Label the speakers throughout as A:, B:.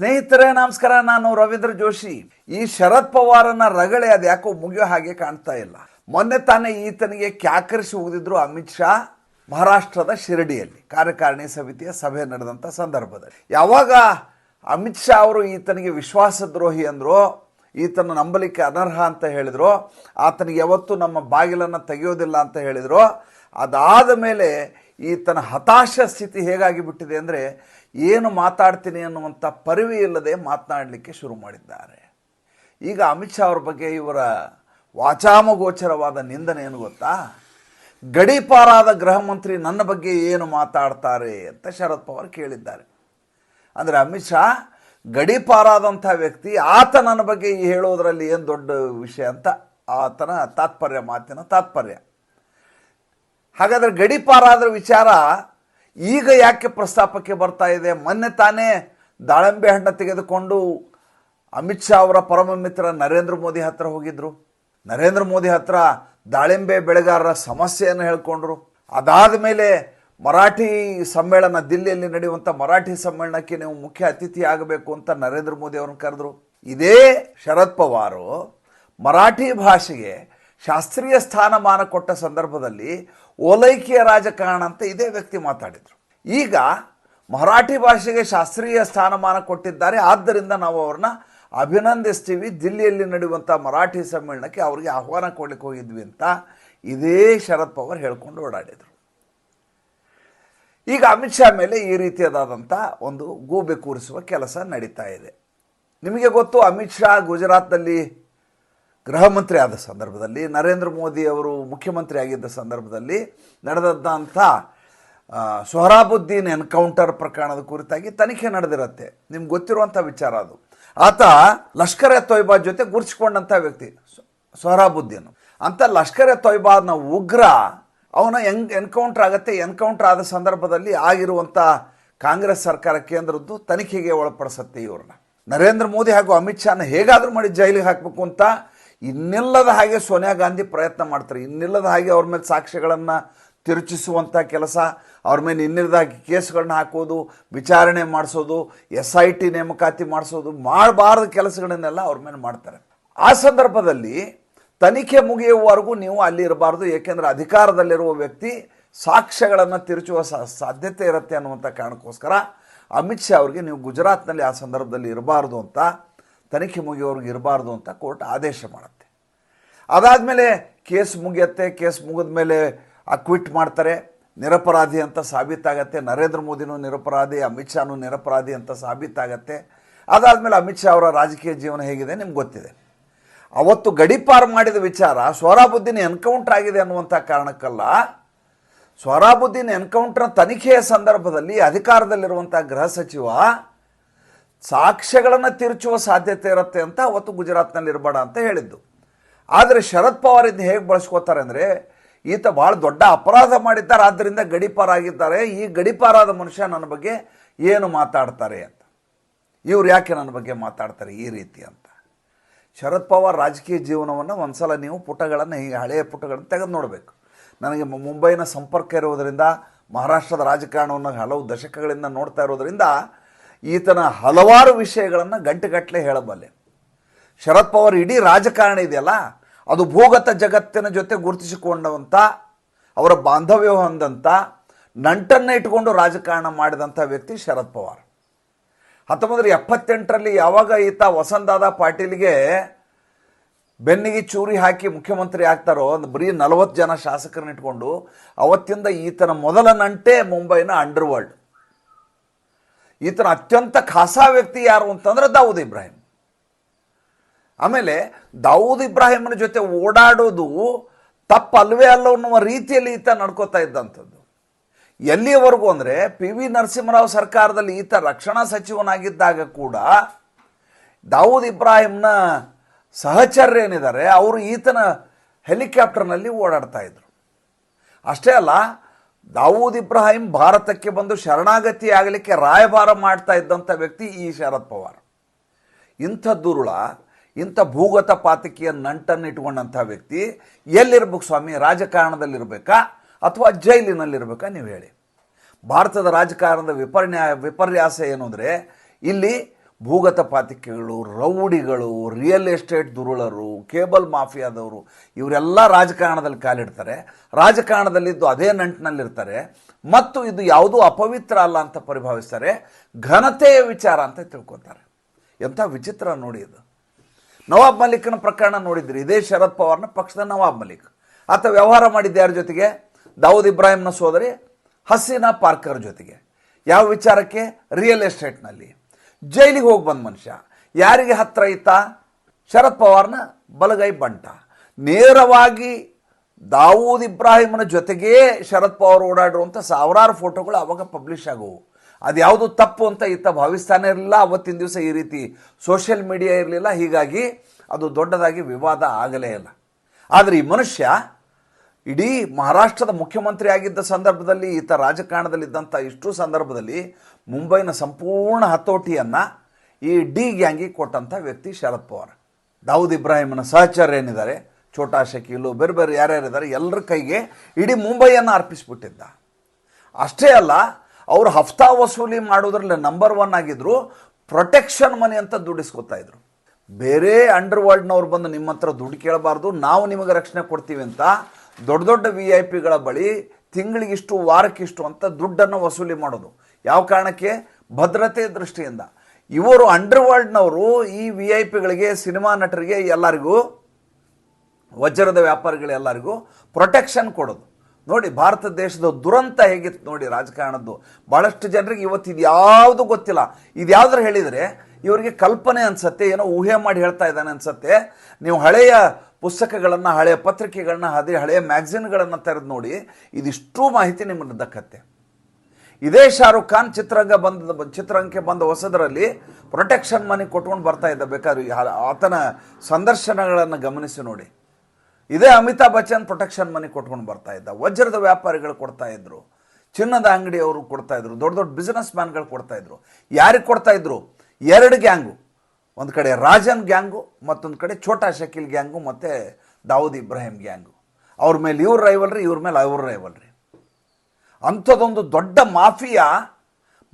A: ಸ್ನೇಹಿತರೆ, ನಮಸ್ಕಾರ. ನಾನು ರವೀಂದ್ರ ಜೋಶಿ. ಈ ಶರದ್ ಪವಾರನ ರಗಳೆ ಅದು ಯಾಕೋ ಮುಗಿಯೋ ಹಾಗೆ ಕಾಣ್ತಾ ಇಲ್ಲ. ಮೊನ್ನೆ ತಾನೇ ಈತನಿಗೆ ಕ್ಯಾಕರಿಸಿ ಹೋಗಿದ್ರು ಅಮಿತ್ ಶಾ ಮಹಾರಾಷ್ಟ್ರದ ಶಿರಡಿಯಲ್ಲಿ, ಕಾರ್ಯಕಾರಿಣಿ ಸಮಿತಿಯ ಸಭೆ ನಡೆದಂಥ ಸಂದರ್ಭದಲ್ಲಿ. ಯಾವಾಗ ಅಮಿತ್ ಶಾ ಅವರು ಈತನಿಗೆ ವಿಶ್ವಾಸದ್ರೋಹಿ ಅಂದ್ರು, ಈತನ ನಂಬಲಿಕ್ಕೆ ಅನರ್ಹ ಅಂತ ಹೇಳಿದ್ರು, ಆತನಿಗೆ ಯಾವತ್ತೂ ನಮ್ಮ ಬಾಗಿಲನ್ನು ತೆಗೆಯೋದಿಲ್ಲ ಅಂತ ಹೇಳಿದರು, ಅದಾದ ಮೇಲೆ ಈತನ ಹತಾಶ ಸ್ಥಿತಿ ಹೇಗಾಗಿ ಬಿಟ್ಟಿದೆ ಅಂದರೆ ಏನು ಮಾತಾಡ್ತೀನಿ ಅನ್ನುವಂಥ ಪರಿವಿ ಇಲ್ಲದೆ ಮಾತನಾಡಲಿಕ್ಕೆ ಶುರು ಮಾಡಿದ್ದಾರೆ. ಈಗ ಅಮಿತ್ ಶಾ ಅವ್ರ ಬಗ್ಗೆ ಇವರ ವಾಚಾಮಗೋಚರವಾದ ನಿಂದನೆ ಏನು ಗೊತ್ತಾ? ಗಡೀಪಾರಾದ ಗೃಹ ಮಂತ್ರಿ ನನ್ನ ಬಗ್ಗೆ ಏನು ಮಾತಾಡ್ತಾರೆ ಅಂತ ಶರದ್ ಪವಾರ್ ಕೇಳಿದ್ದಾರೆ. ಅಂದರೆ ಅಮಿತ್ ಶಾ, ಗಡೀಪಾರಾದಂಥ ವ್ಯಕ್ತಿ, ಆತ ನನ್ನ ಬಗ್ಗೆ ಹೇಳೋದರಲ್ಲಿ ಏನು ದೊಡ್ಡ ವಿಷಯ ಅಂತ ಆತನ ತಾತ್ಪರ್ಯ, ಮಾತಿನ ತಾತ್ಪರ್ಯ. ಹಾಗಾದರೆ ಗಡೀಪಾರಾದ ವಿಚಾರ ಈಗ ಯಾಕೆ ಪ್ರಸ್ತಾಪಕ್ಕೆ ಬರ್ತಾ ಇದೆ? ಮೊನ್ನೆ ತಾನೇ ದಾಳಿಂಬೆ ಹಣ್ಣು ತೆಗೆದುಕೊಂಡು ಅಮಿತ್ ಶಾ ಅವರ ಪರಮ ಮಿತ್ರ ನರೇಂದ್ರ ಮೋದಿ ಹತ್ರ ಹೋಗಿದ್ರು. ನರೇಂದ್ರ ಮೋದಿ ಹತ್ರ ದಾಳಿಂಬೆ ಬೆಳೆಗಾರರ ಸಮಸ್ಯೆಯನ್ನು ಹೇಳ್ಕೊಂಡ್ರು. ಅದಾದ ಮೇಲೆ ಮರಾಠಿ ಸಮ್ಮೇಳನ, ದಿಲ್ಲಿಯಲ್ಲಿ ನಡೆಯುವಂಥ ಮರಾಠಿ ಸಮ್ಮೇಳನಕ್ಕೆ ನೀವು ಮುಖ್ಯ ಅತಿಥಿ ಆಗಬೇಕು ಅಂತ ನರೇಂದ್ರ ಮೋದಿ ಅವ್ರನ್ನ ಕರೆದ್ರು. ಇದೇ ಶರದ್ ಪವಾರು ಮರಾಠಿ ಭಾಷೆಗೆ ಶಾಸ್ತ್ರೀಯ ಸ್ಥಾನಮಾನ ಕೊಟ್ಟ ಸಂದರ್ಭದಲ್ಲಿ ಓಲೈಕೆಯ ರಾಜಕಾರಣ ಅಂತ ಇದೇ ವ್ಯಕ್ತಿ ಮಾತಾಡಿದರು. ಈಗ ಮರಾಠಿ ಭಾಷೆಗೆ ಶಾಸ್ತ್ರೀಯ ಸ್ಥಾನಮಾನ ಕೊಟ್ಟಿದ್ದಾರೆ. ಆದ್ದರಿಂದ ನಾವು ಅವ್ರನ್ನ ಅಭಿನಂದಿಸ್ತೀವಿ. ದಿಲ್ಲಿಯಲ್ಲಿ ನಡೆಯುವಂಥ ಮರಾಠಿ ಸಮ್ಮೇಳನಕ್ಕೆ ಅವರಿಗೆ ಆಹ್ವಾನ ಕೊಡ್ಲಿಕ್ಕೆ ಹೋಗಿದ್ವಿ ಅಂತ ಇದೇ ಶರದ್ ಪವಾರ್ ಹೇಳ್ಕೊಂಡು ಓಡಾಡಿದರು. ಈಗ ಅಮಿತ್ ಶಾ ಮೇಲೆ ಈ ರೀತಿಯಾದಂಥ ಒಂದು ಗೂಬೆ ಕೂರಿಸುವ ಕೆಲಸ ನಡೀತಾ ಇದೆ. ನಿಮಗೆ ಗೊತ್ತು, ಅಮಿತ್ ಶಾ ಗುಜರಾತ್ನಲ್ಲಿ ಗೃಹ ಮಂತ್ರಿ ಆದ ಸಂದರ್ಭದಲ್ಲಿ, ನರೇಂದ್ರ ಮೋದಿ ಅವರು ಮುಖ್ಯಮಂತ್ರಿ ಆಗಿದ್ದ ಸಂದರ್ಭದಲ್ಲಿ ನಡೆದಂಥ ಸೊಹರಾಬುದ್ದೀನ್ ಎನ್ಕೌಂಟರ್ ಪ್ರಕರಣದ ಕುರಿತಾಗಿ ತನಿಖೆ ನಡೆದಿರುತ್ತೆ. ನಿಮ್ಗೆ ಗೊತ್ತಿರುವಂಥ ವಿಚಾರ ಅದು. ಆತ ಲಷ್ಕರ್ ಎ ತೊಯ್ಬಾ ಜೊತೆ ಗುರ್ಸ್ಕೊಂಡಂಥ ವ್ಯಕ್ತಿ ಸೊಹರಾಬುದ್ದೀನ್. ಅಂತ ಲಷ್ಕರ್ ಎ ತೊಯ್ಬಾನ ಉಗ್ರ, ಅವನ ಎಂಗ್ ಎನ್ಕೌಂಟರ್ ಆಗುತ್ತೆ, ಎನ್ಕೌಂಟರ್ ಆದ ಸಂದರ್ಭದಲ್ಲಿ ಆಗಿರುವಂಥ ಕಾಂಗ್ರೆಸ್ ಸರ್ಕಾರ ಕೇಂದ್ರದ್ದು ತನಿಖೆಗೆ ಒಳಪಡಿಸುತ್ತೆ ಇವ್ರನ್ನ. ನರೇಂದ್ರ ಮೋದಿ ಹಾಗೂ ಅಮಿತ್ ಶಾನ ಹೇಗಾದರೂ ಮಾಡಿ ಜೈಲಿಗೆ ಹಾಕಬೇಕು ಅಂತ ಇನ್ನಿಲ್ಲದ ಹಾಗೆ ಸೋನಿಯಾ ಗಾಂಧಿ ಪ್ರಯತ್ನ ಮಾಡ್ತಾರೆ. ಇನ್ನಿಲ್ಲದ ಹಾಗೆ ಅವ್ರ ಮೇಲೆ ಸಾಕ್ಷ್ಯಗಳನ್ನು ತಿರುಚಿಸುವಂಥ ಕೆಲಸ, ಅವ್ರ ಮೇಲೆ ಇನ್ನಿಲ್ಲದ ಹಾಗೆ ಕೇಸ್ಗಳನ್ನ ಹಾಕೋದು, ವಿಚಾರಣೆ ಮಾಡಿಸೋದು ಎಸ್ ಐ ಟಿ ನೇಮಕಾತಿ ಮಾಡಿಸೋದು, ಮಾಡಬಾರ್ದ ಕೆಲಸಗಳನ್ನೆಲ್ಲ ಅವ್ರ ಮೇಲೆ ಮಾಡ್ತಾರೆ. ಆ ಸಂದರ್ಭದಲ್ಲಿ ತನಿಖೆ ಮುಗಿಯುವವರೆಗೂ ನೀವು ಅಲ್ಲಿ ಇರಬಾರ್ದು. ಏಕೆಂದರೆ ಅಧಿಕಾರದಲ್ಲಿರುವ ವ್ಯಕ್ತಿ ಸಾಕ್ಷ್ಯಗಳನ್ನು ತಿರುಚುವ ಸಾಧ್ಯತೆ ಇರುತ್ತೆ ಅನ್ನುವಂಥ ಕಾರಣಕ್ಕೋಸ್ಕರ ಅಮಿತ್ ಶಾ ಅವರಿಗೆ ನೀವು ಗುಜರಾತ್ನಲ್ಲಿ ಆ ಸಂದರ್ಭದಲ್ಲಿ ಇರಬಾರ್ದು ಅಂತ ತನಿಖೆ ಮುಗಿಯೋರ್ಗೆ ಇರಬಾರ್ದು ಅಂತ ಕೋರ್ಟ್ ಆದೇಶ ಮಾಡುತ್ತೆ. ಅದಾದಮೇಲೆ ಕೇಸ್ ಮುಗಿಯತ್ತೆ, ಕೇಸ್ ಮುಗಿದ ಮೇಲೆ ಅಕ್ವಿಟ್ ಮಾಡ್ತಾರೆ. ನಿರಪರಾಧಿ ಅಂತ ಸಾಬೀತಾಗತ್ತೆ. ನರೇಂದ್ರ ಮೋದಿನೂ ನಿರಪರಾಧಿ, ಅಮಿತ್ ಶಾನು ನಿರಪರಾಧಿ ಅಂತ ಸಾಬೀತಾಗತ್ತೆ. ಅದಾದಮೇಲೆ ಅಮಿತ್ ಶಾ ಅವರ ರಾಜಕೀಯ ಜೀವನ ಹೇಗಿದೆ ನಿಮ್ಗೆ ಗೊತ್ತಿದೆ. ಅವತ್ತು ಗಡಿಪಾರು ಮಾಡಿದ ವಿಚಾರ ಸ್ವರಾಬುದ್ದೀನ್ ಎನ್ಕೌಂಟರ್ ಆಗಿದೆ ಅನ್ನುವಂಥ ಕಾರಣಕ್ಕಲ್ಲ. ಸ್ವರಾಬುದ್ದೀನ್ ಎನ್ಕೌಂಟರ್ ತನಿಖೆಯ ಸಂದರ್ಭದಲ್ಲಿ ಅಧಿಕಾರದಲ್ಲಿರುವಂಥ ಗೃಹ ಸಚಿವ ಸಾಕ್ಷ್ಯಗಳನ್ನು ತಿರುಚುವ ಸಾಧ್ಯತೆ ಇರುತ್ತೆ ಅಂತ ಅವತ್ತು ಗುಜರಾತ್ನಲ್ಲಿ ಇರಬೇಡ ಅಂತ ಹೇಳಿದ್ದು. ಆದರೆ ಶರದ್ ಪವಾರ್ ಇದನ್ನ ಹೇಗೆ ಬಳಸ್ಕೋತಾರೆ ಅಂದರೆ, ಈತ ಭಾಳ ದೊಡ್ಡ ಅಪರಾಧ ಮಾಡಿದ್ದಾರೆ ಆದ್ದರಿಂದ ಗಡಿಪಾರಾಗಿದ್ದಾರೆ ಈ ಗಡಿಪಾರಾದ ಮನುಷ್ಯ ನನ್ನ ಬಗ್ಗೆ ಏನು ಮಾತಾಡ್ತಾರೆ ಅಂತ. ಇವ್ರು ಯಾಕೆ ನನ್ನ ಬಗ್ಗೆ ಮಾತಾಡ್ತಾರೆ ಈ ರೀತಿ ಅಂತ. ಶರದ್ ಪವಾರ್ ರಾಜಕೀಯ ಜೀವನವನ್ನು ಒಂದ್ಸಲ ನೀವು ಪುಟಗಳನ್ನು ಹೀಗೆ ಹಳೆಯ ಪುಟಗಳನ್ನು ತೆಗೆದು ನೋಡಬೇಕು. ನನಗೆ ಮುಂಬೈನ ಸಂಪರ್ಕ ಇರುವುದರಿಂದ ಮಹಾರಾಷ್ಟ್ರದ ರಾಜಕಾರಣವನ್ನು ಹಲವು ದಶಕಗಳಿಂದ ನೋಡ್ತಾ ಇರೋದರಿಂದ ಈತನ ಹಲವಾರು ವಿಷಯಗಳನ್ನು ಗಂಟೆಗಟ್ಟಲೆ ಹೇಳಬಲ್ಲೆ. ಶರದ್ ಪವಾರ್ ಇಡೀ ರಾಜಕಾರಣ ಇದೆಯಲ್ಲ, ಅದು ಭೂಗತ ಜಗತ್ತಿನ ಜೊತೆ ಗುರುತಿಸಿಕೊಂಡವಂಥ ಅವರ ಬಾಂಧವ್ಯ ಹೊಂದಂಥ ನಂಟನ್ನು ಇಟ್ಕೊಂಡು ರಾಜಕಾರಣ ಮಾಡಿದಂಥ ವ್ಯಕ್ತಿ ಶರದ್ ಪವಾರ್. ಹತ್ತೊಂಬತ್ತು ಎಪ್ಪತ್ತೆಂಟರಲ್ಲಿ ಯಾವಾಗ ಈತ ವಸಂತದಾದ ಪಾಟೀಲ್ಗೆ ಬೆನ್ನಿಗೆ ಚೂರಿ ಹಾಕಿ ಮುಖ್ಯಮಂತ್ರಿ ಆಗ್ತಾರೋ ಒಂದು ಬರೀ ನಲವತ್ತು ಜನ ಶಾಸಕರನ್ನ ಇಟ್ಕೊಂಡು, ಅವತ್ತಿಂದ ಈತನ ಮೊದಲ ನಂಟೆ ಮುಂಬೈನ ಅಂಡರ್ ವರ್ಲ್ಡ್ ಈತನ ಅತ್ಯಂತ ಖಾಸಾ ವ್ಯಕ್ತಿ ಯಾರು ಅಂತಂದ್ರೆ ದಾವೂದ್ ಇಬ್ರಾಹಿಂ. ಆಮೇಲೆ ದಾವೂದ್ ಇಬ್ರಾಹಿಂನ ಜೊತೆ ಓಡಾಡೋದು ತಪ್ಪಲ್ವೇ ಅಲ್ಲ ಅನ್ನುವ ರೀತಿಯಲ್ಲಿ ಈತ ನಡ್ಕೋತಾ ಇದ್ದಂಥದ್ದು. ಎಲ್ಲಿಯವರೆಗೂ ಅಂದರೆ ಪಿ ವಿ ನರಸಿಂಹರಾವ್ ಸರ್ಕಾರದಲ್ಲಿ ಈತ ರಕ್ಷಣಾ ಸಚಿವನಾಗಿದ್ದಾಗ ಕೂಡ ದಾವೂದ್ ಇಬ್ರಾಹಿಂನ ಸಹಚರ್ಯ ಏನಿದ್ದಾರೆ, ಅವರು ಈತನ ಹೆಲಿಕಾಪ್ಟರ್ನಲ್ಲಿ ಓಡಾಡ್ತಾ ಇದ್ರು. ಅಷ್ಟೇ ಅಲ್ಲ ದಾವೂದ್ ಇಬ್ರಾಹಿಂ ಭಾರತಕ್ಕೆ ಬಂದು ಶರಣಾಗತಿ ಆಗಲಿಕ್ಕೆ ರಾಯಭಾರ ಮಾಡ್ತಾ ಇದ್ದಂಥ ವ್ಯಕ್ತಿ ಈ ಶರದ್ ಪವಾರ್. ಇಂಥ ದುರುಳ, ಇಂಥ ಭೂಗತ ಪಾತಕಿಯ ನಂಟನ್ನು ಇಟ್ಕೊಂಡಂಥ ವ್ಯಕ್ತಿ ಎಲ್ಲಿರ್ಬೇಕು ಸ್ವಾಮಿ? ರಾಜಕಾರಣದಲ್ಲಿರಬೇಕಾ ಅಥವಾ ಜೈಲಿನಲ್ಲಿರಬೇಕಾ? ನೀವು ಹೇಳಿ. ಭಾರತದ ರಾಜಕಾರಣದ ವಿಪರ್ಯ ವಿಪರ್ಯಾಸ ಏನು ಅಂದರೆ ಇಲ್ಲಿ ಭೂಗತ ಪಾತಿಕೆಗಳು, ರೌಡಿಗಳು ರಿಯಲ್ ಎಸ್ಟೇಟ್ ದುರುಳರು ಕೇಬಲ್ ಮಾಫಿಯಾದವರು, ಇವರೆಲ್ಲ ರಾಜಕಾರಣದಲ್ಲಿ ಕಾಲಿಡ್ತಾರೆ. ರಾಜಕಾರಣದಲ್ಲಿದ್ದು ಅದೇ ನಂಟಿನಲ್ಲಿರ್ತಾರೆ. ಮತ್ತು ಇದು ಯಾವುದೂ ಅಪವಿತ್ರ ಅಲ್ಲ ಅಂತ ಪರಿಭಾವಿಸ್ತಾರೆ. ಘನತೆಯ ವಿಚಾರ ಅಂತ ತಿಳ್ಕೊತಾರೆ. ಎಂಥ ವಿಚಿತ್ರ ನೋಡಿ ಇದು. ನವಾಬ್ ಮಲಿಕ್ನ ಪ್ರಕರಣ ನೋಡಿದ್ರಿ. ಇದೇ ಶರದ್ ಪವಾರ್ನ ಪಕ್ಷದ ನವಾಬ್ ಮಲಿಕ್. ಆತ ವ್ಯವಹಾರ ಮಾಡಿದ್ದ ಯಾರ ಜೊತೆಗೆ? ದಾವೂದ್ ಇಬ್ರಾಹಿಂನ ಸೋದರಿ ಹಸೀನಾ ಪಾರ್ಕರ್ ಜೊತೆಗೆ. ಯಾವ ವಿಚಾರಕ್ಕೆ? ರಿಯಲ್ ಎಸ್ಟೇಟ್ನಲ್ಲಿ ಜೈಲಿಗೆ ಹೋಗಿ ಬಂದ ಮನುಷ್ಯ. ಯಾರಿಗೆ ಹತ್ರ ಇತ್ತ? ಶರದ್ ಪವಾರ್ನ ಬಲಗೈ ಬಂಟ. ನೇರವಾಗಿ ದಾವೂದ್ ಇಬ್ರಾಹಿಮನ ಜೊತೆಗೇ ಶರದ್ ಪವಾರ್ ಓಡಾಡಿರುವಂಥ ಸಾವಿರಾರು ಫೋಟೋಗಳು ಅವಾಗ ಪಬ್ಲಿಷ್ ಆಗುವು. ಅದು ಯಾವುದು ತಪ್ಪು ಅಂತ ಈತ ಭಾವಿಸ್ತಾನೆ ಇರಲಿಲ್ಲ. ಅವತ್ತಿನ ದಿವಸ ಈ ರೀತಿ ಸೋಷಿಯಲ್ ಮೀಡಿಯಾ ಇರಲಿಲ್ಲ. ಹೀಗಾಗಿ ಅದು ದೊಡ್ಡದಾಗಿ ವಿವಾದ ಆಗಲೇ ಇಲ್ಲ. ಆದರೆ ಈ ಮನುಷ್ಯ ಇಡೀ ಮಹಾರಾಷ್ಟ್ರದ ಮುಖ್ಯಮಂತ್ರಿ ಆಗಿದ್ದ ಸಂದರ್ಭದಲ್ಲಿ ಈತ ರಾಜಕಾರಣದಲ್ಲಿದ್ದಂಥ ಇಷ್ಟು ಸಂದರ್ಭದಲ್ಲಿ ಮುಂಬೈನ ಸಂಪೂರ್ಣ ಹತೋಟಿಯನ್ನು ಈ ಡಿ ಗ್ಯಾಂಗಿಗೆ ಕೊಟ್ಟಂಥ ವ್ಯಕ್ತಿ ಶರದ್ ಪವಾರ್. ದಾವೂದ್ ಇಬ್ರಾಹಿಮನ ಸಹಚರ ಏನಿದ್ದಾರೆ? ಛೋಟಾ ಶಕೀಲು, ಬೇರೆ ಬೇರೆ ಯಾರ್ಯಾರಿದ್ದಾರೆ ಎಲ್ಲರ ಕೈಗೆ ಇಡೀ ಮುಂಬೈಯನ್ನು ಅರ್ಪಿಸಿಬಿಟ್ಟಿದ್ದ. ಅಷ್ಟೇ ಅಲ್ಲ, ಅವರು ಹಫ್ತಾ ವಸೂಲಿ ಮಾಡೋದ್ರಲ್ಲಿ ನಂಬರ್ ಒನ್ ಆಗಿದ್ರು ಪ್ರೊಟೆಕ್ಷನ್ ಮನಿ ಅಂತ ದುಡಿಸ್ಕೊತಾ ಇದ್ರು. ಬೇರೆ ಅಂಡರ್ ವರ್ಲ್ಡ್ನವ್ರು ಬಂದು ನಿಮ್ಮ ಹತ್ರ ದುಡ್ಡು ಕೇಳಬಾರ್ದು, ನಾವು ನಿಮಗೆ ರಕ್ಷಣೆ ಕೊಡ್ತೀವಿ ಅಂತ ದೊಡ್ಡ ದೊಡ್ಡ ವಿ ಐ ಪಿಗಳ ಬಳಿ ತಿಂಗಳಿಗಿಷ್ಟು ವಾರಕ್ಕಿಷ್ಟು ಅಂತ ದುಡ್ಡನ್ನು ವಸೂಲಿ ಮಾಡೋದು. ಯಾವ ಕಾರಣಕ್ಕೆ? ಭದ್ರತೆ ದೃಷ್ಟಿಯಿಂದ. ಇವರು ಅಂಡರ್ ವರ್ಲ್ಡ್ನವರು ಈ ವಿ ಐ ಪಿಗಳಿಗೆ ಸಿನಿಮಾ ನಟರಿಗೆ ಎಲ್ಲರಿಗೂ, ವಜ್ರದ ವ್ಯಾಪಾರಿಗಳೆಲ್ಲರಿಗೂ ಪ್ರೊಟೆಕ್ಷನ್ ಕೊಡೋದು. ನೋಡಿ, ಭಾರತ ದೇಶದ ದುರಂತ ಹೇಗಿತ್ತು ನೋಡಿ, ರಾಜಕಾರಣದ್ದು. ಭಾಳಷ್ಟು ಜನರಿಗೆ ಇವತ್ತು ಇದು ಯಾವುದು ಗೊತ್ತಿಲ್ಲ. ಇದು ಯಾವ್ದಾರು ಹೇಳಿದರೆ, ಇವರಿಗೆ ಕಲ್ಪನೆ ಅನಿಸತ್ತೆ, ಏನೋ ಊಹೆ ಮಾಡಿ ಹೇಳ್ತಾ ಇದ್ದಾನೆ ಅನಿಸತ್ತೆ. ನೀವು ಹಳೆಯ ಪುಸ್ತಕಗಳನ್ನು, ಹಳೆಯ ಪತ್ರಿಕೆಗಳನ್ನ, ಅದೇ ಹಳೆಯ ಮ್ಯಾಗ್ಝಿನ್ಗಳನ್ನು ತೆರೆದು ನೋಡಿ ಇದಿಷ್ಟು ಮಾಹಿತಿ ನಿಮಗೆ ದಕ್ಕತ್ತೆ. ಇದೇ ಶಾರುಖ್ ಖಾನ್ ಚಿತ್ರರಂಗ ಬಂದ, ಚಿತ್ರರಂಗಕ್ಕೆ ಬಂದ ಹೊಸದರಲ್ಲಿ ಪ್ರೊಟೆಕ್ಷನ್ ಮನಿ ಕೊಟ್ಕೊಂಡು ಬರ್ತಾ ಇದ್ದ ಬೇಕಾದ್ರೆ ಆತನ ಸಂದರ್ಶನಗಳನ್ನು ಗಮನಿಸಿ ನೋಡಿ. ಇದೇ ಅಮಿತಾಬ್ ಬಚ್ಚನ್ ಪ್ರೊಟೆಕ್ಷನ್ ಮನಿ ಕೊಟ್ಕೊಂಡು ಬರ್ತಾ ಇದ್ದ. ವಜ್ರದ ವ್ಯಾಪಾರಿಗಳು ಕೊಡ್ತಾ ಇದ್ರು. ಚಿನ್ನದ ಅಂಗಡಿಯವರು ಕೊಡ್ತಾ ಇದ್ರು. ದೊಡ್ಡ ದೊಡ್ಡ ಬಿಸ್ನೆಸ್ ಮ್ಯಾನ್ಗಳು ಕೊಡ್ತಾ ಇದ್ರು. ಯಾರಿಗೆ ಕೊಡ್ತಾ ಇದ್ರು? ಎರಡು ಗ್ಯಾಂಗು. ಒಂದು ಕಡೆ ರಾಜನ್ ಗ್ಯಾಂಗು, ಮತ್ತೊಂದು ಕಡೆ ಛೋಟಾ ಶಕೀಲ್ ಗ್ಯಾಂಗು, ಮತ್ತು ದಾವೂದ್ ಇಬ್ರಾಹಿಂ ಗ್ಯಾಂಗು. ಅವ್ರ ಮೇಲೆ ಇವ್ರ ರೈವಲ್ರಿ ಇವ್ರ ಮೇಲೆ ಅವ್ರ ರೈವಲ್ರಿ ಅಂಥದ್ದೊಂದು ದೊಡ್ಡ ಮಾಫಿಯಾ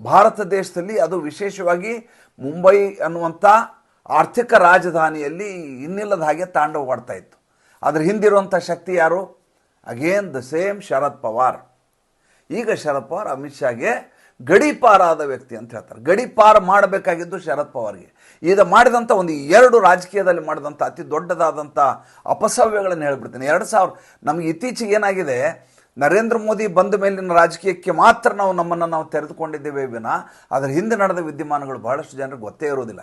A: ಭಾರತ ದೇಶದಲ್ಲಿ ಅದು ವಿಶೇಷವಾಗಿ ಮುಂಬೈ ಅನ್ನುವಂಥ ಆರ್ಥಿಕ ರಾಜಧಾನಿಯಲ್ಲಿ ಇನ್ನಿಲ್ಲದ ಹಾಗೆ ತಾಂಡವವಾಡ್ತಾ ಇತ್ತು. ಅದ್ರ ಹಿಂದಿರುವಂಥ ಶಕ್ತಿ ಯಾರು? Again the same Sharad Pawar ಈಗ ಶರದ್ ಪವಾರ್ ಅಮಿತ್ ಶಾಗೆ ಗಡೀಪಾರಾದ ವ್ಯಕ್ತಿ ಅಂತ ಹೇಳ್ತಾರೆ. ಗಡಿಪಾರ ಮಾಡಬೇಕಾಗಿದ್ದು ಶರದ್ ಪವಾರ್ಗೆ. ಈಗ ಮಾಡಿದಂಥ ಒಂದು ಎರಡು ರಾಜಕೀಯದಲ್ಲಿ ಮಾಡಿದಂಥ ಅತಿ ದೊಡ್ಡದಾದಂಥ ಅಪಸವ್ಯಗಳನ್ನು ಹೇಳ್ಬಿಡ್ತೀನಿ. ಎರಡು ಸಾವಿರ, ನಮಗೆ ಇತ್ತೀಚೆಗೆ ಏನಾಗಿದೆ, ನರೇಂದ್ರ ಮೋದಿ ಬಂದ ಮೇಲಿನ ರಾಜಕೀಯಕ್ಕೆ ಮಾತ್ರ ನಾವು ನಮ್ಮನ್ನು ನಾವು ತೆರೆದುಕೊಂಡಿದ್ದೇವೆ ವಿನ ಅದರ ಹಿಂದೆ ನಡೆದ ವಿದ್ಯಮಾನಗಳು ಬಹಳಷ್ಟು ಜನರಿಗೆ ಗೊತ್ತೇ ಇರೋದಿಲ್ಲ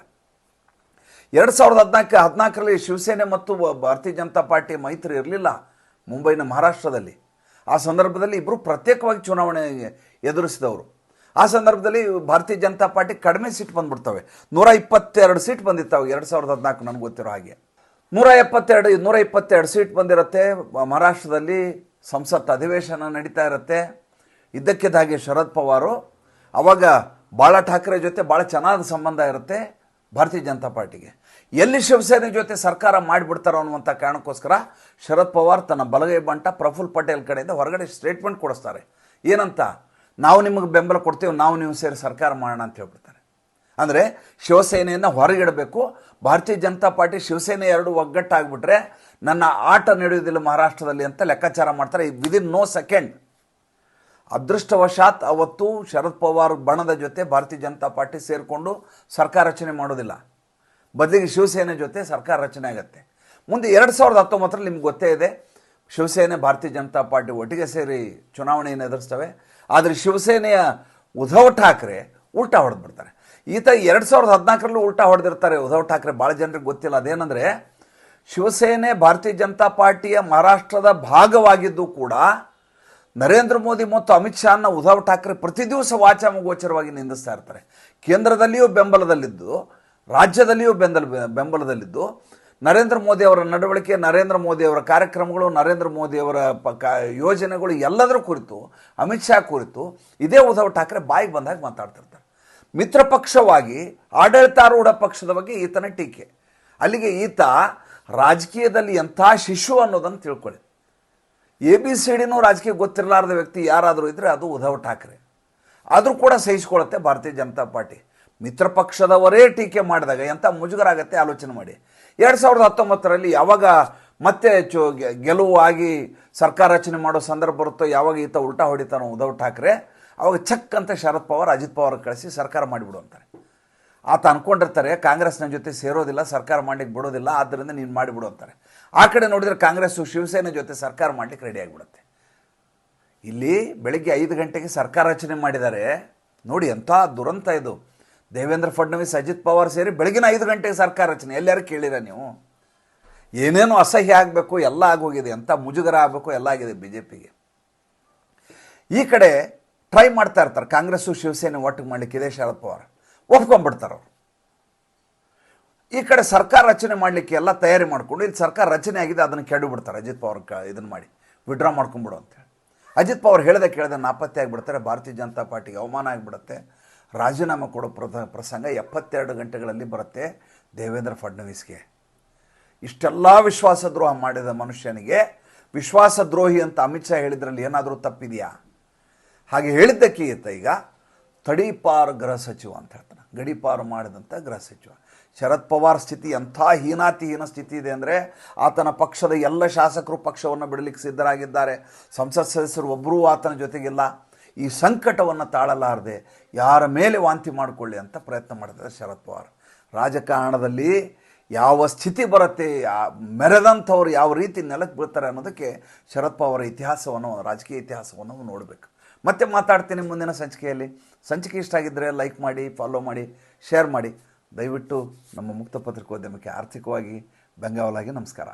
A: ಎರಡು ಸಾವಿರದ ಹದಿನಾಲ್ಕು, ಹದಿನಾಲ್ಕರಲ್ಲಿ ಶಿವಸೇನೆ ಮತ್ತು ಭಾರತೀಯ ಜನತಾ ಪಾರ್ಟಿ ಮೈತ್ರಿ ಇರಲಿಲ್ಲ ಮುಂಬೈನ ಮಹಾರಾಷ್ಟ್ರದಲ್ಲಿ. ಆ ಸಂದರ್ಭದಲ್ಲಿ ಇಬ್ಬರು ಪ್ರತ್ಯೇಕವಾಗಿ ಚುನಾವಣೆ ಎದುರಿಸಿದವರು. ಆ ಸಂದರ್ಭದಲ್ಲಿ ಭಾರತೀಯ ಜನತಾ ಪಾರ್ಟಿ ಕಡಿಮೆ ಸೀಟ್ ಬಂದ್ಬಿಡ್ತವೆ. ನೂರ ಇಪ್ಪತ್ತೆರಡು ಸೀಟ್ ಬಂದಿತ್ತಾವೆ, ಎರಡು ಸಾವಿರದ ಹದಿನಾಲ್ಕು ನನಗೆ ಗೊತ್ತಿರೋ ಹಾಗೆ. ನೂರ ಎಪ್ಪತ್ತೆರಡು, ನೂರ ಇಪ್ಪತ್ತೆರಡು ಸೀಟ್ ಬಂದಿರುತ್ತೆ. ಮಹಾರಾಷ್ಟ್ರದಲ್ಲಿ ಸಂಸತ್ ಅಧಿವೇಶನ ನಡೀತಾ ಇರುತ್ತೆ. ಇದ್ದಕ್ಕಿದ್ದಾಗೆ ಶರದ್ ಪವಾರು. ಅವಾಗ ಬಾಳ ಠಾಕ್ರೆ ಜೊತೆ ಭಾಳ ಚೆನ್ನಾದ ಸಂಬಂಧ ಇರುತ್ತೆ ಭಾರತೀಯ ಜನತಾ ಪಾರ್ಟಿಗೆ. ಎಲ್ಲಿ ಶಿವಸೇನೆ ಜೊತೆ ಸರ್ಕಾರ ಮಾಡಿಬಿಡ್ತಾರೋ ಅನ್ನುವಂಥ ಕಾರಣಕ್ಕೋಸ್ಕರ ಶರದ್ ಪವಾರ್ ತನ್ನ ಬಲಗೈ ಬಂಟ ಪ್ರಫುಲ್ ಪಟೇಲ್ ಕಡೆಯಿಂದ ಹೊರಗಡೆ ಸ್ಟೇಟ್ಮೆಂಟ್ ಕೊಡಿಸ್ತಾರೆ. ಏನಂತ? ನಾವು ನಿಮಗೆ ಬೆಂಬಲ ಕೊಡ್ತೇವೆ, ನಾವು ನೀವು ಸೇರಿ ಸರ್ಕಾರ ಮಾಡೋಣ ಅಂತ ಹೇಳ್ಬಿಡ್ತಾರೆ. ಅಂದರೆ ಶಿವಸೇನೆಯನ್ನು ಹೊರಗಿಡಬೇಕು. ಭಾರತೀಯ ಜನತಾ ಪಾರ್ಟಿ ಶಿವಸೇನೆ ಎರಡು ಒಗ್ಗಟ್ಟಾಗ್ಬಿಟ್ರೆ ನನ್ನ ಆಟ ನಡೆಯುವುದಿಲ್ಲ ಮಹಾರಾಷ್ಟ್ರದಲ್ಲಿ ಅಂತ ಲೆಕ್ಕಾಚಾರ ಮಾಡ್ತಾರೆ. ವಿದಿನ್ ನೋ ಸೆಕೆಂಡ್ ಅದೃಷ್ಟವಶಾತ್ ಅವತ್ತು ಶರದ್ ಪವಾರ್ ಬಣದ ಜೊತೆ ಭಾರತೀಯ ಜನತಾ ಪಾರ್ಟಿ ಸೇರಿಕೊಂಡು ಸರ್ಕಾರ ರಚನೆ ಮಾಡೋದಿಲ್ಲ ಬದಲಿಗೆ ಶಿವಸೇನೆ ಜೊತೆ ಸರ್ಕಾರ ರಚನೆ ಆಗುತ್ತೆ. ಮುಂದೆ ಎರಡು ಸಾವಿರದ ಹತ್ತೊಂಬತ್ತರಲ್ಲಿ ನಿಮ್ಗೆ ಗೊತ್ತೇ ಇದೆ, ಶಿವಸೇನೆ ಭಾರತೀಯ ಜನತಾ ಪಾರ್ಟಿ ಒಟ್ಟಿಗೆ ಸೇರಿ ಚುನಾವಣೆಯನ್ನು ಎದುರಿಸ್ತವೆ. ಆದರೆ ಶಿವಸೇನೆಯ ಉದ್ಧವ್ ಠಾಕ್ರೆ ಉಲ್ಟಾ ಹೊಡೆದ್ಬಿಡ್ತಾರೆ. ಈತ ಎರಡು ಸಾವಿರದ ಹದಿನಾಲ್ಕರಲ್ಲೂ ಉಲ್ಟಾ ಹೊಡೆದಿರ್ತಾರೆ ಉದ್ಧವ್ ಠಾಕ್ರೆ. ಭಾಳ ಜನರಿಗೆ ಗೊತ್ತಿಲ್ಲ, ಅದೇನೆಂದರೆ ಶಿವಸೇನೆ, ಭಾರತೀಯ ಜನತಾ ಪಾರ್ಟಿಯ ಮಹಾರಾಷ್ಟ್ರದ ಭಾಗವಾಗಿದ್ದು ಕೂಡ ನರೇಂದ್ರ ಮೋದಿ ಮತ್ತು ಅಮಿತ್ ಶಾನ ಉದ್ಧವ್ ಠಾಕ್ರೆ ಪ್ರತಿ ದಿವಸ ವಾಚಾಮಗೋಚರವಾಗಿ ನಿಂದಿಸ್ತಾ ಇರ್ತಾರೆ. ಕೇಂದ್ರದಲ್ಲಿಯೂ ಬೆಂಬಲದಲ್ಲಿದ್ದು, ರಾಜ್ಯದಲ್ಲಿಯೂ ಬೆಂಬಲ ಬೆಂಬಲದಲ್ಲಿದ್ದು ನರೇಂದ್ರ ಮೋದಿ ಅವರ ನಡವಳಿಕೆ, ನರೇಂದ್ರ ಮೋದಿ ಅವರ ಕಾರ್ಯಕ್ರಮಗಳು, ನರೇಂದ್ರ ಮೋದಿ ಅವರ ಪ ಯೋಜನೆಗಳು ಎಲ್ಲದರ ಕುರಿತು, ಅಮಿತ್ ಶಾ ಕುರಿತು ಇದೇ ಉದ್ಧವ್ ಠಾಕ್ರೆ ಬಾಯಿಗೆ ಬಂದಾಗ ಮಾತಾಡ್ತಿರ್ತಾರೆ. ಮಿತ್ರ ಪಕ್ಷವಾಗಿ, ಆಡಳಿತಾರೂಢ ಪಕ್ಷದ ಬಗ್ಗೆ ಈತನ ಟೀಕೆ. ಅಲ್ಲಿಗೆ ಈತ ರಾಜಕೀಯದಲ್ಲಿ ಎಂಥ ಶಿಶು ಅನ್ನೋದನ್ನು ತಿಳ್ಕೊಳ್ಳಿ. ಎ ಬಿ ಸಿ ಡಿನೂ ರಾಜಕೀಯ ಗೊತ್ತಿರಲಾರದ ವ್ಯಕ್ತಿ ಯಾರಾದರೂ ಇದ್ದರೆ ಅದು ಉದ್ಧವ್ ಠಾಕ್ರೆ. ಆದರೂ ಕೂಡ ಸಹಿಸ್ಕೊಳ್ಳುತ್ತೆ ಭಾರತೀಯ ಜನತಾ ಪಾರ್ಟಿ. ಮಿತ್ರ ಪಕ್ಷದವರೇ ಟೀಕೆ ಮಾಡಿದಾಗ ಎಂಥ ಮುಜುಗರ ಆಗತ್ತೆ ಆಲೋಚನೆ ಮಾಡಿ. ಎರಡು ಸಾವಿರದ ಹತ್ತೊಂಬತ್ತರಲ್ಲಿ ಯಾವಾಗ ಮತ್ತೆ ಚು ಗೆಲುವು ಆಗಿ ಸರ್ಕಾರ ರಚನೆ ಮಾಡೋ ಸಂದರ್ಭ ಬರುತ್ತೋ ಯಾವಾಗ ಈತ ಉಲ್ಟಾ ಹೊಡಿತಾನೋ ಉದ್ಧವ್ ಠಾಕ್ರೆ, ಅವಾಗ ಚಕ್ ಅಂತ ಶರದ್ ಪವಾರ್, ಅಜಿತ್ ಪವಾರ್ ಕಳಿಸಿ ಸರ್ಕಾರ ಮಾಡಿಬಿಡು ಅಂತಾರೆ. ಆತ ಅಂದ್ಕೊಂಡಿರ್ತಾರೆ ಕಾಂಗ್ರೆಸ್ ನನ್ನ ಜೊತೆ ಸೇರೋದಿಲ್ಲ, ಸರ್ಕಾರ ಮಾಡ್ಲಿಕ್ಕೆ ಬಿಡೋದಿಲ್ಲ ಆದ್ದರಿಂದ ನೀನು ಮಾಡಿಬಿಡು ಅಂತಾರೆ. ಆ ಕಡೆ ನೋಡಿದರೆ ಕಾಂಗ್ರೆಸ್ಸು ಶಿವಸೇನೆ ಜೊತೆ ಸರ್ಕಾರ ಮಾಡ್ಲಿಕ್ಕೆ ರೆಡಿ ಆಗಿಬಿಡುತ್ತೆ. ಇಲ್ಲಿ ಬೆಳಗ್ಗೆ ಐದು ಗಂಟೆಗೆ ಸರ್ಕಾರ ರಚನೆ ಮಾಡಿದ್ದಾರೆ. ನೋಡಿ ಎಂಥ ದುರಂತ ಇದು. ದೇವೇಂದ್ರ ಫಡ್ನವೀಸ್, ಅಜಿತ್ ಪವಾರ್ ಸೇರಿ ಬೆಳಗಿನ ಐದು ಗಂಟೆಗೆ ಸರ್ಕಾರ ರಚನೆ. ಎಲ್ಲರೂ ಕೇಳಿರ ನೀವು? ಏನೇನು ಅಸಹ್ಯ ಆಗಬೇಕು, ಎಲ್ಲ ಆಗೋಗಿದೆ ಅಂತ ಮುಜುಗರ ಆಗಬೇಕು, ಎಲ್ಲ ಆಗಿದೆ ಬಿ ಜೆ ಪಿಗೆ ಈ ಕಡೆ ಟ್ರೈ ಮಾಡ್ತಾ ಇರ್ತಾರೆ. ಕಾಂಗ್ರೆಸ್ಸು, ಶಿವಸೇನೆ ಒಟ್ಟಿಗೆ ಮಾಡಲಿಕ್ಕೆ ಇದೆ ಶರದ್ ಪವಾರ್. ಒಪ್ಕೊಂಡ್ಬಿಡ್ತಾರೆ ಅವರು. ಈ ಕಡೆ ಸರ್ಕಾರ ರಚನೆ ಮಾಡಲಿಕ್ಕೆ ಎಲ್ಲ ತಯಾರಿ ಮಾಡಿಕೊಂಡು, ಇಲ್ಲಿ ಸರ್ಕಾರ ರಚನೆ ಆಗಿದೆ, ಅದನ್ನು ಕೆಡು ಬಿಡ್ತಾರೆ ಅಜಿತ್ ಪವಾರ್ ಕ ಇದನ್ನು ಮಾಡಿ. ವಿಡ್ರಾ ಮಾಡ್ಕೊಂಬಿಡು ಅಂತೇಳಿ ಅಜಿತ್ ಪವಾರ್ ಹೇಳ್ದೆ ಕೇಳ್ದೆ ನಾಪತ್ತೆ ಆಗಿಬಿಡ್ತಾರೆ, ಭಾರತೀಯ ಜನತಾ ಪಾರ್ಟಿಗೆ ಅವಮಾನ ಆಗಿಬಿಡುತ್ತೆ. ರಾಜೀನಾಮೆ ಕೊಡೋ ಪ್ರದ ಪ್ರಸಂಗ ಎಪ್ಪತ್ತೆರಡು ಗಂಟೆಗಳಲ್ಲಿ ಬರುತ್ತೆ ದೇವೇಂದ್ರ ಫಡ್ನವೀಸ್ಗೆ. ಇಷ್ಟೆಲ್ಲ ವಿಶ್ವಾಸದ್ರೋಹ ಮಾಡಿದ ಮನುಷ್ಯನಿಗೆ ವಿಶ್ವಾಸದ್ರೋಹಿ ಅಂತ ಅಮಿತ್ ಶಾ ಹೇಳಿದ್ರಲ್ಲಿ ಏನಾದರೂ ತಪ್ಪಿದೆಯಾ? ಹಾಗೆ ಹೇಳಿದ್ದಕ್ಕೆ ಈತ ಈಗ ತಡೀಪಾರು ಗೃಹ ಸಚಿವ ಅಂತ ಹೇಳ್ತಾನೆ. ಗಡೀಪಾರು ಮಾಡಿದಂಥ ಗೃಹ ಸಚಿವ. ಶರದ್ ಪವಾರ್ ಸ್ಥಿತಿ ಎಂಥ ಹೀನಾತಿಹೀನ ಸ್ಥಿತಿ ಇದೆ ಅಂದರೆ ಆತನ ಪಕ್ಷದ ಎಲ್ಲ ಶಾಸಕರು ಪಕ್ಷವನ್ನು ಬಿಡಲಿಕ್ಕೆ ಸಿದ್ಧರಾಗಿದ್ದಾರೆ. ಸಂಸತ್ ಸದಸ್ಯರು ಒಬ್ಬರೂ ಆತನ ಜೊತೆಗಿಲ್ಲ. ಈ ಸಂಕಟವನ್ನು ತಾಳಲಾರದೆ ಯಾರ ಮೇಲೆ ವಾಂತಿ ಮಾಡಿಕೊಳ್ಳಿ ಅಂತ ಪ್ರಯತ್ನ ಮಾಡ್ತಾರೆ ಶರದ್ ಪವಾರ್. ರಾಜಕಾರಣದಲ್ಲಿ ಯಾವ ಸ್ಥಿತಿ ಬರುತ್ತೆ ಮೆರೆದಂಥವ್ರು ಯಾವ ರೀತಿ ನೆಲಕ್ಕೆ ಬೀಳ್ತಾರೆ ಅನ್ನೋದಕ್ಕೆ ಶರದ್ ಪವಾರ್ ಇತಿಹಾಸವನ್ನು, ರಾಜಕೀಯ ಇತಿಹಾಸವನ್ನು ನೋಡಬೇಕು. ಮತ್ತೆ ಮಾತಾಡ್ತೀನಿ ಮುಂದಿನ ಸಂಚಿಕೆಯಲ್ಲಿ. ಸಂಚಿಕೆ ಇಷ್ಟ ಆಗಿದ್ದರೆ ಲೈಕ್ ಮಾಡಿ ಫಾಲೋ ಮಾಡಿ ಶೇರ್ ಮಾಡಿ. ದಯವಿಟ್ಟು ನಮ್ಮ ಮುಕ್ತ ಪತ್ರಿಕೋದ್ಯಮಕ್ಕೆ ಆರ್ಥಿಕವಾಗಿ ಬೆಂಗಾವಲಾಗಿ ನಮಸ್ಕಾರ.